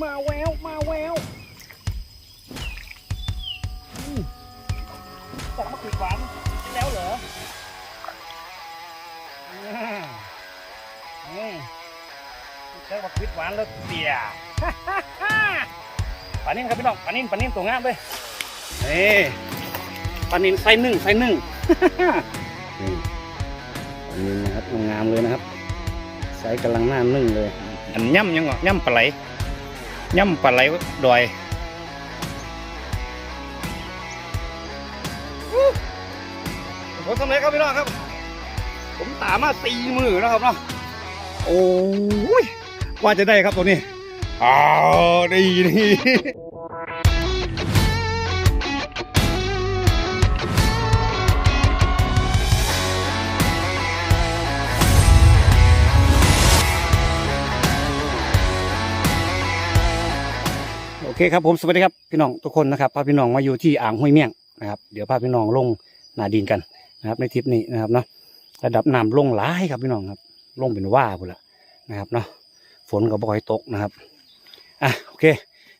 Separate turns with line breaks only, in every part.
มาแววมาแววอืมจากมะขูดหวานแล้วเหรออ่านี่จากมะขูดหวานแล้วเสียปลานิ่มครับพี่น้องปลานิ่มปลานิ่มตัวงามเลยนี่ปลานิ่มไซส์หนึ่งไซส์หนึ่งนี่ปลานิ่มนะครับงามๆเลยนะครับไซส์กำลังหน้านึ่งเลยอันย่ำยังเหรอย่ำปลาไหล ย่ำปลาไหลดอยผมสำเร็จครับพี่น้องครับ ผมตามมาตีมือนะครับเนาะโอ้ยว่าจะได้ครับตัวนี้อ้าวดีดี คครับผมสวัสดีครับพี่น้องทุกคนนะครับพาพี่น้องมาอยู่ที่อ่างห้วยเมี่ยงนะครับเดี๋ยวพาพี่น้องลงนาดินกันนะครับ ในทริปนี้นะครับเนาะระดับน้ำลงหลายครับพี่น้องครับลงเป็นว่าพุ่นละนะครับเนาะฝนก็บ่ค่อยตกนะครับอะโอเค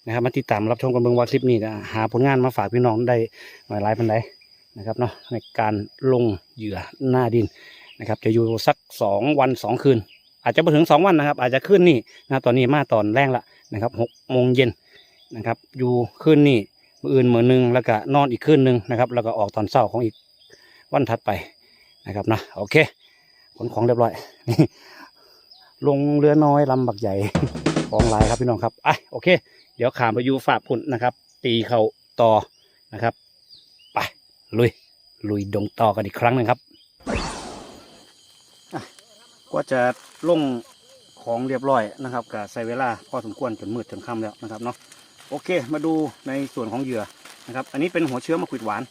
นะครับมาติดตามรับชมกันเบิ่งว่าคลิปนี้นะหาผลงานมาฝากพี่น้องได้หลายหลายปันไดนะครับเนาะในการลงเหยื่อหน้าดินนะครับ จะอยู่สักสองวันสองคืน อาจจะไปถึงสองวันนะครับ อาจจะขึ้นนี่นะตอนนี้มาตอนแรกละนะครับหกโมงเย็น นะครับ อยู่คืนนี่มืออื่นมือหนึ่งแล้วก็นอนอีกคืนหนึ่งนะครับ แล้วก็ออกตอนเช้าของอีกวันถัดไปนะครับนะโอเคขนของเรียบร้อยลงเรือน้อยลำบักใหญ่ของลายครับพี่น้องครับอะโอเค เดี๋ยวขามไปอยูฝากพุ่นนะครับ ตีเขาต่อนะครับ ไปลุยลุยดงต่อกันอีกครั้งหนึ่งครับก็จะลงของเรียบร้อยนะครับกับใส่เวลาพอสมควรจนมืดจนค่ำแล้วนะครับเนาะ โอเค มาดูในส่วนของเหยื่อนะครับ อันนี้เป็นหัวเชื้อมะขวิดหวาน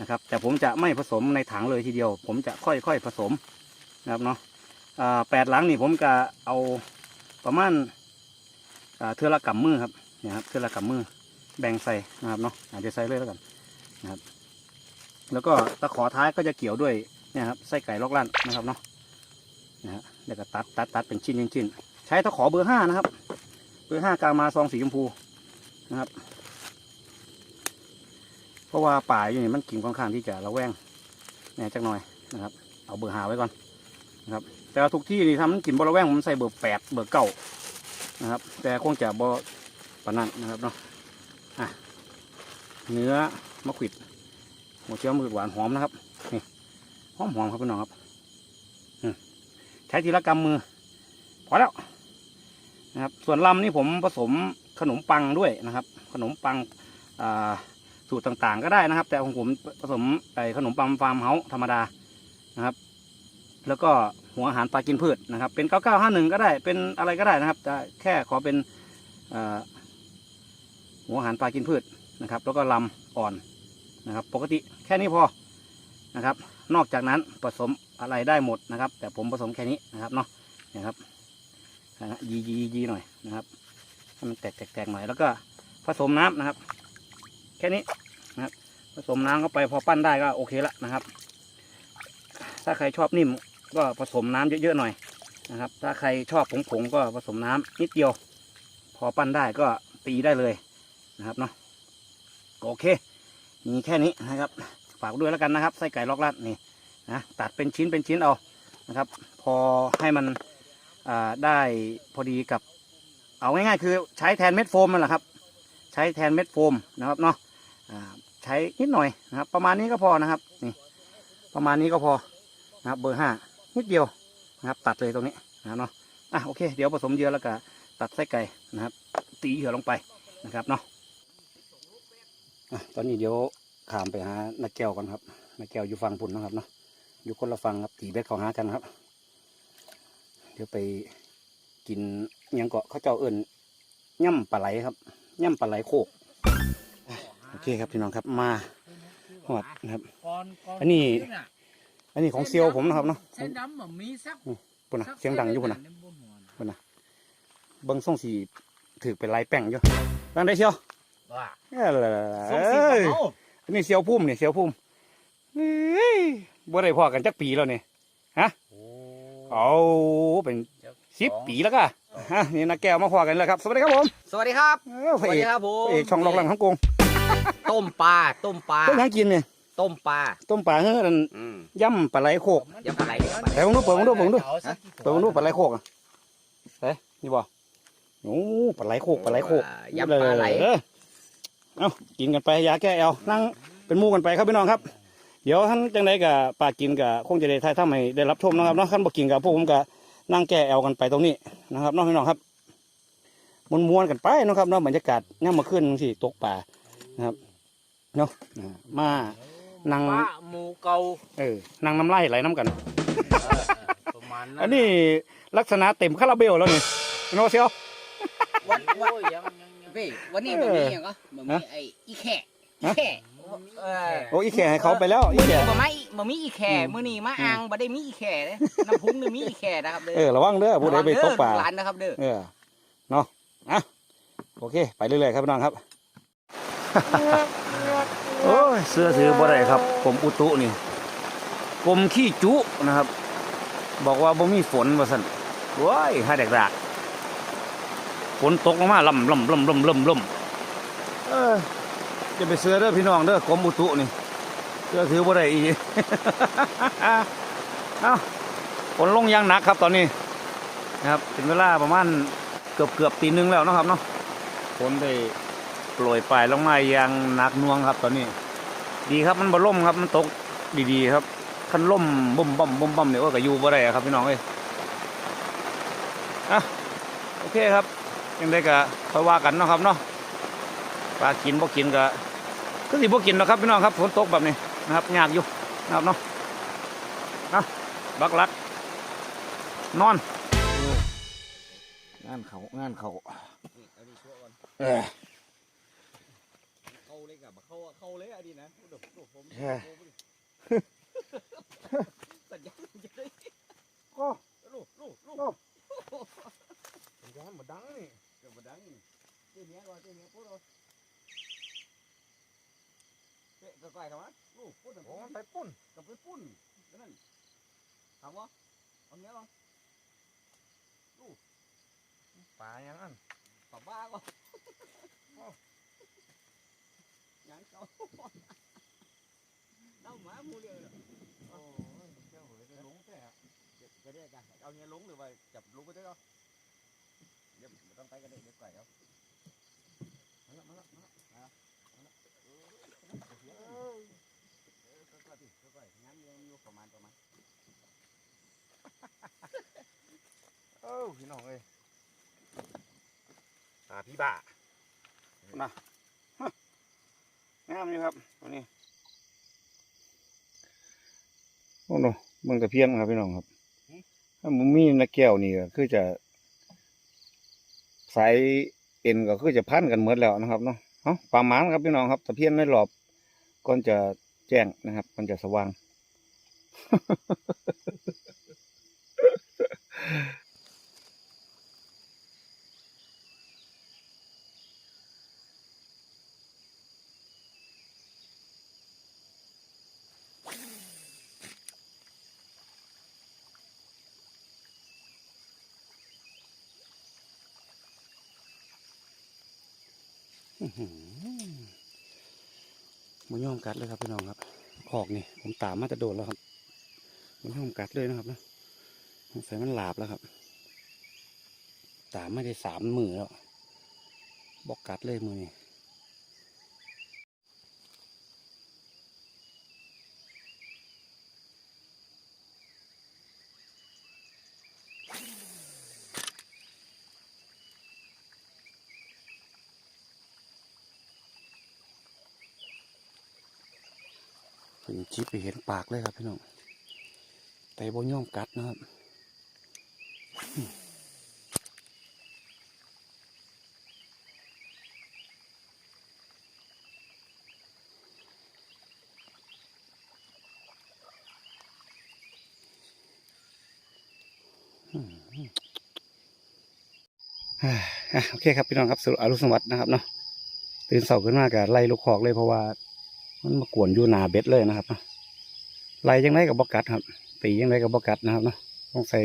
นะครับ แต่ผมจะไม่ผสมในถังเลยทีเดียว ผมจะค่อยๆผสมนะครับเนาะอ่าแปดหลังนี่ผมก็เอาประมาณอ่าเทือละกำมือครับนี่ครับเทือละกำมือแบ่งใส่นะครับเนาะอาจจะใส่เลยแล้วกันนะครับ แล้วก็ตะขอท้ายก็จะเกี่ยวด้วยเนี่ยครับไส้ไก่ลอกลั่นนะครับเนาะนะฮะแล้วก็ตัดตัดตัดเป็นชิ้นชิ้นๆใช้ตะขอเบอร์ห้านะครับ เบอร์ห้ากามาซองสีชมพู นะครับ เพราะว่าป่าอยู่นี่มันกิ่งค่อนข้างที่จะระแวงเนี่ยจักหน่อยนะครับ เอาเบอร์หาไว้ก่อนนะครับ แต่ทุกที่นี่ทำมันกินบอระแวงผมใส่เบอร์แปดเบอร์เก้านะครับ แต่คงจะบอปนันนะครับเนาะอะเนื้อมะขวิดหัวเชื้อมือหวานหอมนะครับนี่หอมหอมครับพี่น้องครับใช้ทีละกำมือพอแล้วนะครับส่วนลำนี่ผมผสม ขนมปังด้วยนะครับ ขนมปังสูตรต่างๆ ก็ได้นะครับ แต่ของผมผสมไอ้ขนมปังฟาร์มเฮาส์ธรรมดานะครับ แล้วก็หัวอาหารปลากินพืชนะครับ เป็น 9951 ก็ได้เป็นอะไรก็ได้นะครับแต่แค่ขอเป็นหัวอาหารปลากินพืชนะครับ แล้วก็ลำอ่อนนะครับ ปกติแค่นี้พอนะครับ นอกจากนั้นผสมอะไรได้หมดนะครับ แต่ผมผสมแค่นี้นะครับเนาะนะครับยียียีหน่อยนะครับ ให้มันแตกแตกหน่อยแล้วก็ผสมน้ำนะครับ แค่นี้นะครับผสมน้ำเข้าไปพอปั้นได้ก็โอเคละนะครับ ถ้าใครชอบนิ่มก็ผสมน้ำเยอะๆหน่อยนะครับ ถ้าใครชอบผงๆก็ผสมน้ำนิดเดียว พอปั้นได้ก็ตีได้เลยนะครับเนาะโอเค มีแค่นี้นะครับ ฝากด้วยแล้วกันนะครับไส้ไก่ล็อกลัดนี่นะตัดเป็นชิ้นเป็นชิ้นเอานะครับ พอให้มันได้พอดีกับ เอาง่ายๆ คือใช้แทนเม็ดโฟมนั่นแหละครับ ใช้แทนเม็ดโฟมนะครับเนาะใช้นิดหน่อยนะครับ ประมาณนี้ก็พอนะครับนี่ประมาณนี้ก็พอนะครับ เบอร์ห้านิดเดียวนะครับ ตัดเลยตรงนี้นะครับเนาะอะโอเค เดี๋ยวผสมเยอะแล้วก็ตัดไส้ไก่นะครับ ตีเหยื่อลงไปนะครับเนาะอะตอนนี้เดี๋ยวขามไปหานักแก้วกันครับนักแก้วอยู่ฝั่งปุ่นนะครับเนาะอยู่คนละฝั่งครับตีเบ็ดเขาหากันครับ เดี๋ยวไปกิน ยังเกาะเขาเจ้าเอิญย่ำปลาไหลครับย่ำปลาไหลโคกอะโอเคครับพี่น้องครับมาหอดนะครับ อันนี้ อันนี้ของเซียวผมนะครับเนาะ
ใช้น้ำแบบมีสัก
ปุ่นนะเสียงดังอยู่ปุ่นนะเบิ้งส่งสีถือเป็นลายแป้งอยู่ดังได้เชียว
ว่า
เอ้ย
ส่งสี
เอ้ย
เขา
อันนี้เซียวพุ่มเนี่ยเซียวพุ่มเฮ้ยบ่ได้พอกันจักปีแล้วเนี่ย
โอ้
เอาเป็นสิบปีแล้วก็
โอ้
ฮะนี่นักแก้วมาพอกันแล้วครับ สวัสดีครับผม
สวัสดีครับ
เออพระเอก
สวัสดีครับผม
พระเอกช่องลอกหลังของกง
ต้มปลาต้มปลา
ต้มทั้งกินเนี่ย
ต้มปลา
ต้มปลาเฮ้ยนั่น
อืม
ย่ำปลาไหลโคก
อย่าปลาไหลอย่าปลาไหล
แต่ผมดูเปิดผมดูผมดู
เอาสักกี่
เปิดผมดูปลาไหลโคกอะเฮ้นี่บ่โอ้ปลาไหลโคกปลาไหลโคก
อย่าปลาไหล
เออเอากินกันไปยาแก้แอลนั่งเป็นหมู่กันไปครับพี่น้องครับ เดี๋ยวท่านจังไดกับปลากินกับคงจะได้ทายถ้าไม่ได้รับชมนะครับเนาะท่านบอกกินกับพวกผมกับ นั่งแก้แอลกันไปตรงนี้นะครับเน้องพี่น้องครับมวนมวนๆกันไปเนาะครับเนาะบรรยากาศเนี่ยมาขึ้นสิตกป่านะครับเนาะอ่ามานั่ง
ปลาหมูเก่า
เออนั่งน้ำลายไหลน้ำกัน
ประมาณนั้น
อันนี้ลักษณะเต็มคาราเบลแล้วนี่โนเชียว
วันวัน
โอ้ยยังยังยัง
พี่วันนี้บะหมี่หยังก็บะหมี่ไอ้อีแข่อีแข่ เออ
โอ้อีแข่ให้เขาไปแล้วอี
มื้อ
แข่
นี้บะหมี่บะหมี่อีแข่
อืม
มื้อนี้มาอ่างบ่ได้มีอีแข่เด้น้ำพุงนี่มีอีแข่นะครับเด้อ
เออระวังเด้อผู้ใดไปตกป่า
ร้านนะครับเด้อ
เออเนาะอะโอเค ไปเรื่อยๆครับพี่น้องครับ โอ้ยเสื้อถือบ่ได้ครับกรมอุตุนี่กรมขี้จุนะครับ บอกว่าบ่มีฝนว่าซั่นว้ายหาแดกดากฝนตกลงมาล่ำล่ำล่ำล่ำล่ำล่ำเออ จะไปเสื้อเด้อพี่น้องเด้อกรมอุตุนี่เสื้อถือบ่ได้อีเอ้าฝนลงยังหนักครับตอนนี้นะครับเป็นเวลาประมาณเกือบเกือบตีหนึ่งแล้วนะครับเนาะฝนได้โปรยปลายลงมาอย่างหนักน่วงครับ ตอนนี้ ดีครับมันบ่ล่มครับมันตกดีๆครับคันล่มบ่มบ่มบ่มบ่มเนี่ยโอ้ยก็อยู่บ่ได้ครับพี่น้องเอ้ยอะโอเคครับยังได้ก็ค่อยว่ากันนะครับเนาะ ปลากินบ่กินก็ก็สิบ่กินเนาะครับพี่น้องครับฝนตกแบบนี้นะครับยากอยู่นะครับเนาะอะบักลัก นอนงานเขางานเขา
เอาดิช่วยก่อน
เออ
เข้าเลยกับเข้าเข้าเลยอะดีนะเดี๋ยวเดี๋ยวผม
เออ
สัญญาณจะได้
ก็
ลูกลูกลูก
ยานมาดังนี่
เดี๋ยวมาดังเจ้าเนี้ยก่อนเจ้าเนี้ยพูดเอา เตะกระไก่ทำไมลูกพูด
โอ้ไปปุ่น
กับไปปุ้นนั่นถามว่าเอาเนี้ยก่อน
ป่ายังอัน
ปะบ้าก่อนยังเขาเน่าหมามูเดียว
โอ้ยเจ้าเหยจะลงแต่
จะได้กันเอาเนี้ยลงหรือว่าจับลงไปได้ก็เดี๋ยวต้องไปกันเด็กเดี๋ยวไก่เอามาละมาละมาละมาละมาละเออ เดี๋ยวเออเออค่อยๆดิค่อยๆงั้นยังอยู่ประมาณประมาณ
เอ้าพี่น้องเอ้ยป่าพี่บ้านะฮะงามอยู่ครับตัวนี้โอ้โหมึงตะเพียนครับพี่น้องครับ ถ้ามึงมีนักแก้วนี่ก็คือจะสายเอ็นก็คือจะพันกันหมดแล้วนะครับเนาะเอ้าปลาหมานครับพี่น้องครับตะเพียนในหลอบ ก่อนจะแจ้งนะครับก่อนจะสว่าง อื้อ มันย่อมกัดเลยครับพี่น้องครับขอกนี่ผมตามมาจะโดนแล้วครับมันย่อมกัดเลยนะครับนะสงสัยมันหลาบแล้วครับ ตามไม่ได้สามมือแล้วบอกกัดเลยมือนี่ นจิบไปเห็นปากเลยครับพี่น้องแต่บ่ย่อมกัดนะครับโอเคครับพี่น้องครับสรุปอรุณสวัสดิ์นะครับเนาะตื่นเสาขึ้นมากับไล่ลูกคอกเลยเพราะว่า มันมากวนอยู่หนาเบ็ดเลยนะครับนะไล่ยังไงกับบกัดครับ ตียังไงกับบกัดนะครับเนาะต้องใส่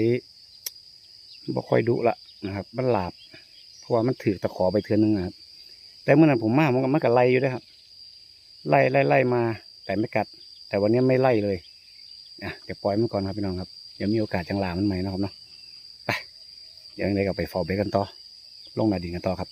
บค่อยดุละนะครับ มันหลาบ เพราะว่ามันถือตะขอไปเทือนนึงนะครับ แต่เมื่อนั้นผมมามันก็มันก็ไล่อยู่ด้วยครับ ไล่ไล่ไล่มา แต่ไม่กัด แต่วันนี้ไม่ไล่เลยอะเดี๋ยวปล่อยมันก่อนครับพี่น้องครับเดี๋ยวมีโอกาสจังหลามันใหม่นะครับเนาะไปเดี๋ยวยังไงก็ไปฟอร์เบกกันต่อ ลงนาดินกันต่อครับ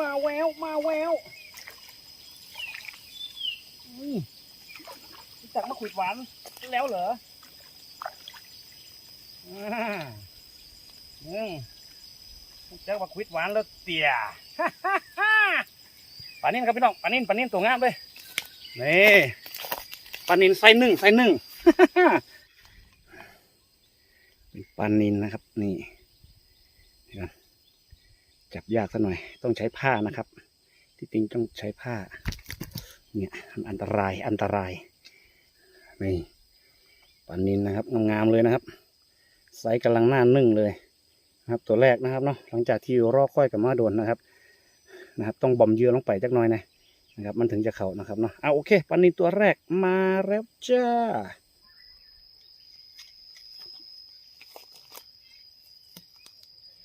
มาแววมาแววนี่รู้จักมะขวิดหวานแล้วเหรออ่าอืมรู้จักมะขวิดหวานแล้วเตี่ยปลานิ่นครับพี่น้องปลานิ่นปลานิ่นตัวงามเลยนี่ปลานิ่นไซส์หนึ่งไซส์หนึ่งเป็นปลานิ่นนะครับ นี่นี่ก่อน จับยากซะหน่อย ต้องใช้ผ้านะครับ ที่จริงต้องใช้ผ้า เนี่ยอันตรายอันตรายนี่ปลานินนะครับงามๆเลยนะครับไซส์กำลังหน้านึ่งเลยนะครับ ตัวแรกนะครับเนาะหลังจากที่รอค่อยกับมาโดนนะครับนะครับ ต้องบ่มเยื่อลงไปจักหน่อยนะนะครับ มันถึงจะเข่านะครับเนาะเอาโอเคปลานินตัวแรกมาแล้วจ้า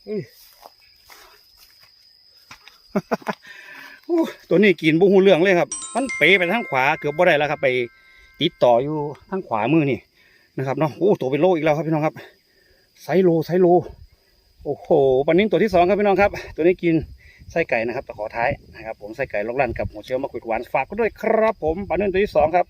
โอ้ ตัวนี้กินบุหูเรื่องเลยครับ มันเป๋ไปทางขวาเกือบบ่ได้แล้วครับ ไปติดต่ออยู่ทางขวามือนี่นะครับเนาะโอ้ตัวเป็นโลอีกแล้วครับพี่น้องครับไซโลไซโล โอ้โหปันนี้ตัวที่สองครับพี่น้องครับ ตัวนี้กินไส้ไก่นะครับตะขอท้ายนะครับ ผมไส้ไก่ลอกลั่นกับหัวเชื้อมะกรูดหวานฝากก็ด้วยครับ ผมปันนี้ตัวที่สองครับ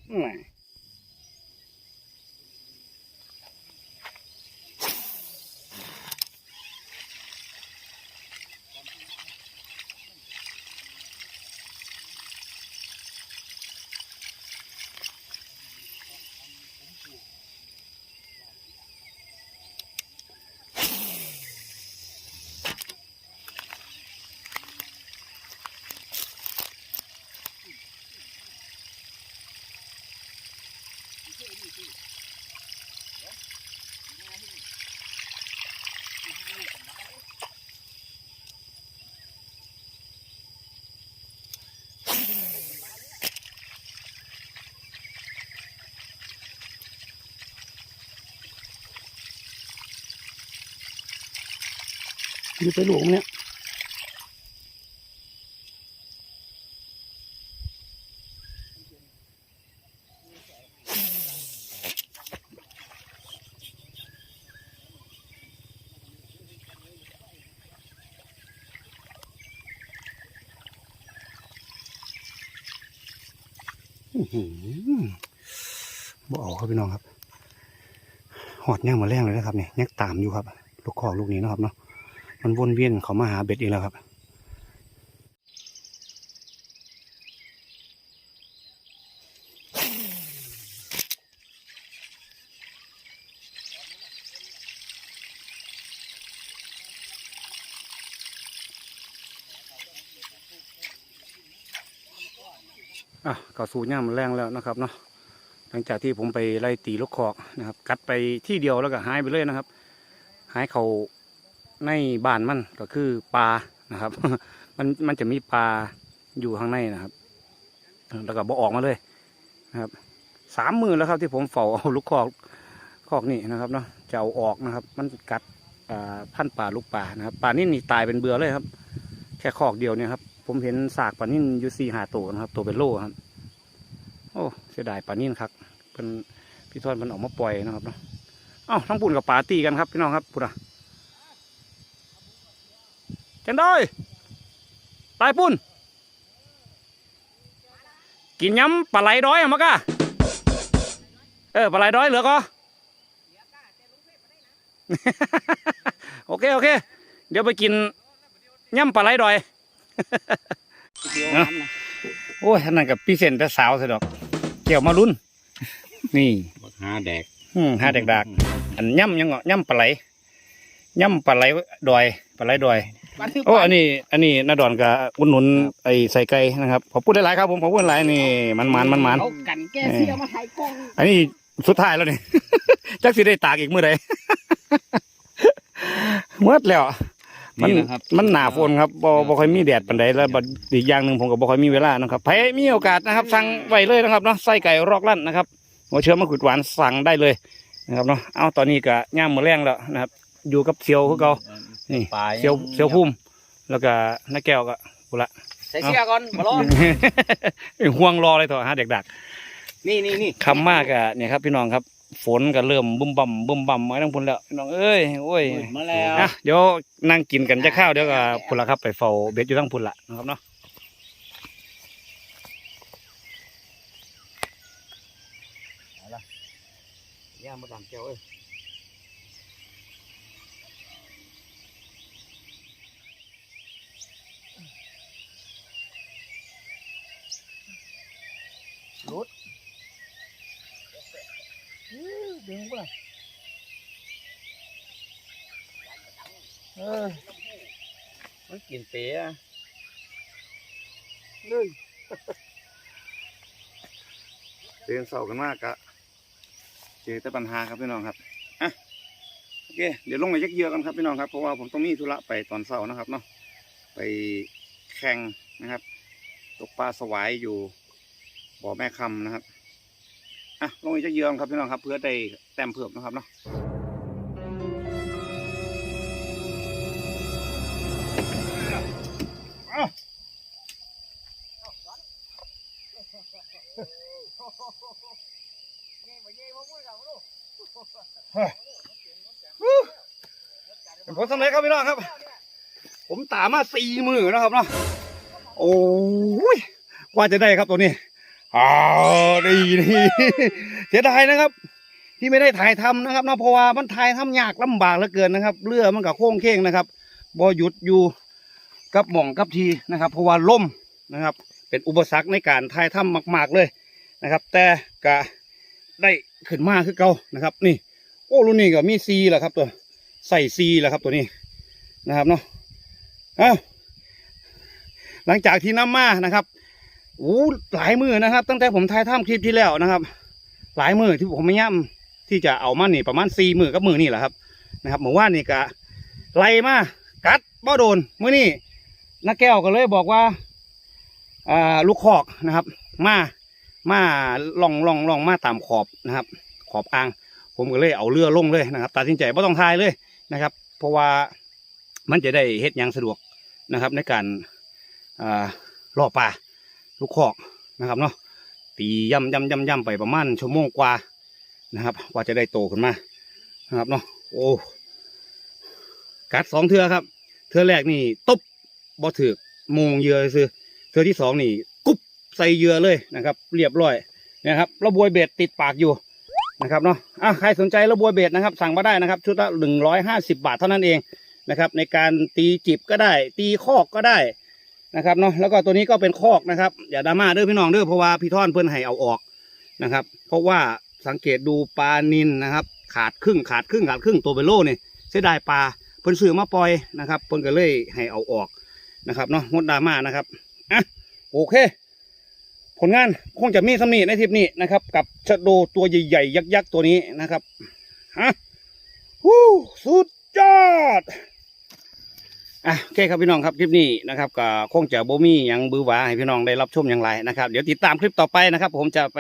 มอยู่ไปหลวงเนี่ยบ่เอาครับพี่น้องครับ หอดย่างมาแรงเลยนะครับเนี่ยยักตามอยู่ครับ ลูกคอลูกนี้นะครับเนาะ มันวนเวียนเขามาหาเบ็ดอีกแล้วครับอะก็สูย่ามันแรงแล้วนะครับเนาะหลังจากที่ผมไปไล่ตีลูกคอกนะครับ กัดไปที่เดียวแล้วก็หายไปเลยนะครับ หายเขา ในบ้านมันก็คือปลานะครับ มันมันจะมีปลาอยู่ข้างในนะครับ แล้วก็บอออกมาเลยนะครับสามมือแล้วครับที่ผมเฝ้าเอาลูกคอกคอกนี่นะครับเนาะจะเอาออกนะครับ มันกัดอ่าพันปลาลูกปลานะครับปลานี่นี่ตายเป็นเบือเลยครับ แค่คอกเดียวเนี่ยครับ ผมเห็นสากปลานิ่อยู่สี่หาตัวนะครับ ตัวเป็นโลครับ โอ้เสียดายปลานิ่ครับเป็นพี่ทอนมันออกมาปล่อยนะครับเนาะเอ้าทั้งปุ่นกับปลาตีกันครับพี่น้องครับปุ่นอะ จันได้ตายปุ่นกินย้ำปลาไหลด้อยอะมักอะเออปลาไหลด้อยเหลือก็โอเค โอเค เดี๋ยวไปกินย่ำปลาไหลดอยโอ้ยท่านนั้นกับพี่เซนแต่สาวสิดอก เกี่ยวมารุ่นนี่
บักหาแดก
อืมห้าเด็กดักอันย่ำยังเงาะย่ำปลาไหลย่ำปลาไหลดอยปลาไหลดอย โอ้อันนี้ อันนี้นาดอนกับอุดหนุนไอ้ใส่ไก่นะครับขอพูดหลายๆครับผมขอพูดหลายนี่มันมันมันมัน
เอากันแก้เสียมาถ่ายกล้อง
อันนี้สุดท้ายแล้วนี่จักสิได้ตากอีกเมื่อใดเมื่อแล้วมันมันหนาฝนครับบ่บ่ค่อยมีแดดปานใดแล้วบัดอีกอย่างหนึ่งผมก็บ่ค่อยมีเวลานะครับใครมีโอกาสนะครับ สั่งไว้เลยนะครับเนาะไส้ไก่รอกลั่นนะครับหัวเชื้อมะกรูดหวานสั่งได้เลยนะครับเนาะเอาตอนนี้ก็ย่ามมือแรงแล้วนะครับ อยู่กับเซียวคือเก่า นี่
ปลาย
เซียวเซียวพุ่มแล้วก็น้าแก้วก็บุละ
ใส่เสียก่อนมาลอง
ห่วงรอเลยเถอะฮะเด็กดัก
นี่นี่นี่
คำมากอะเนี่ยครับพี่น้องครับ ฝนก็เริ่มบึ้มบั่มบึ้มบั่มมาทั้งพุ่นแล้วพี่น้องเอ้ยโอ้ย
มาแล้ว
นะเดี๋ยวนั่งกินกันจะข้าวเดี๋ยวก็พุ่นละครับไปเฝ้าเบ็ดอยู่ทั้งพุ่นละนะครับเนาะ
ย่ามาดังแก้วเอ้ย
ดึงป่ะเออ
มันกินเป๊ะ
เลยเรียนเสากันมากกะเจอแต่ปัญหาครับพี่น้องครับอะโอเคเดี๋ยวลงไปยักเยอะกันครับพี่น้องครับเพราะว่าผมต้องมีธุระไปตอนเสาร์นะครับเนาะไปแข่งนะครับ ตกปลาสวายอยู่บ่อแม่คำนะครับ อะลงไปยักเยอนครับพี่น้องครับ เพื่อได้แต้มเพิ่มนะครับเนาะเป็นผลสำเร็จครับพี่น้องครับ ผมตามมาสี่มือนะครับเนาะโอ้ยกว่าจะได้ครับตัวนี้ อ้าวดีนี่เสียดายนะครับ ที่ไม่ได้ถ่ายทำนะครับเนาะเพราะว่ามันถ่ายทำยากลำบากเหลือเกินนะครับ เรือมันกับโค้งเค้งนะครับบอหยุดอยู่กับหม่องกับทีนะครับ เพราะว่าล่มนะครับ เป็นอุปสรรคในการถ่ายทำมาก ๆเลยนะครับ แต่ก็ได้ขึ้นมาคือเก่านะครับ นี่ โอ้รุ่นนี้ก็มีซีแหละครับ ตัวใส่ซีแหละครับตัวนี้นะครับเนาะอ้าวหลังจากที่น้ำมานะครับ โอ้หลายมือนะครับ ตั้งแต่ผมถ่ายทำคลิปที่แล้วนะครับ หลายมือที่ผมไม่ย่ำที่จะเอามานี่ประมาณสี่มือกับมือนี่แหละครับนะครับเมื่อวานนี่ก็ไล่มากัดบ่โดนมือนี่นักแก้วก็เลยบอกว่าอ่าลูกคอกนะครับ มามาล่องล่องล่องมาตามขอบนะครับ ขอบอ่าง ผมก็เลยเอาเรือลงเลยนะครับตัดสินใจไม่ต้องทายเลยนะครับ เพราะว่ามันจะได้เฮ็ดยังสะดวกนะครับ ในการอ่าล่อปลา ลูกคอกนะครับเนาะตีย่ำย่ำย่ำย่ำไปประมาณชั่วโมงกว่านะครับ กว่าจะได้โตขึ้นมานะครับเนาะโอ้กัดสองเทือครับ เทือแรกนี่ตบบ่ถือกโมงเยือซื้อเทือที่สองนี่กุ๊บใส่เยือเลยนะครับ เรียบร้อยนะครับระบวยเบ็ดติดปากอยู่นะครับเนาะอะใครสนใจระบวยเบ็ดนะครับ สั่งมาได้นะครับ ชุดละหนึ่งร้อยห้าสิบาทเท่านั้นเองนะครับ ในการตีจิบก็ได้ ตีคอกก็ได้ นะครับเนาะแล้วก็ตัวนี้ก็เป็นคอกนะครับ อย่าดราม่าเด้อพี่น้องเด้อเพราะว่าพี่ท่อนเพื่อนให้เอาออกนะครับ เพราะว่าสังเกตดูปลานินนะครับ ขาดครึ่งขาดครึ่งขาดครึ่งตัวเบลโล่เนี่ยเสียดายปลาเพิ่นซื้อมาปล่อยนะครับ เพิ่นก็เลยให้เอาออกนะครับเนาะงดดราม่านะครับอะโอเค ผลงานคงจะมีสำนีในทริปนี้นะครับ กับชะโดตัวใหญ่ๆยักษ์ๆตัวนี้นะครับฮะฮู้สุดยอด อะโอเคครับพี่น้องครับคลิปนี้นะครับก็คงจะบ่มีหยังบือหวาให้พี่น้องได้รับชมอย่างไรนะครับเดี๋ยวติดตามคลิปต่อไปนะครับ ผมจะไป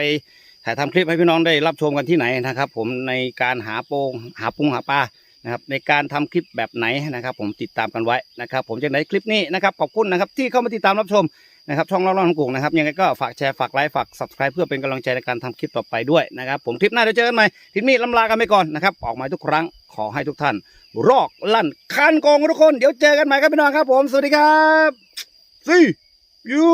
ถ่ายทำคลิปให้พี่น้องได้รับชมกันที่ไหนนะครับ ผมในการหาโปงหาปุงหาปลานะครับในการทำคลิปแบบไหนนะครับ ผมติดตามกันไว้นะครับ ผมจะในคลิปนี้นะครับขอบคุณนะครับที่เข้ามาติดตามรับชม นะครับช่องเล่าเล่าของกุ้งนะครับยังไงก็ฝากแชร์ฝากไลค์ฝาก subscribe เพื่อเป็นกำลังใจในการทำคลิปต่อไปด้วยนะครับผมคลิปหน้าเดี๋ยวเจอกันใหม่คลิปนี้ลำลากันไปก่อนนะครับออกมาทุกครั้งขอให้ทุกท่าน รอกลั่นคันกองทุกคนเดี๋ยวเจอกันใหม่ครับพี่น้องครับผมสวัสดีครับ See you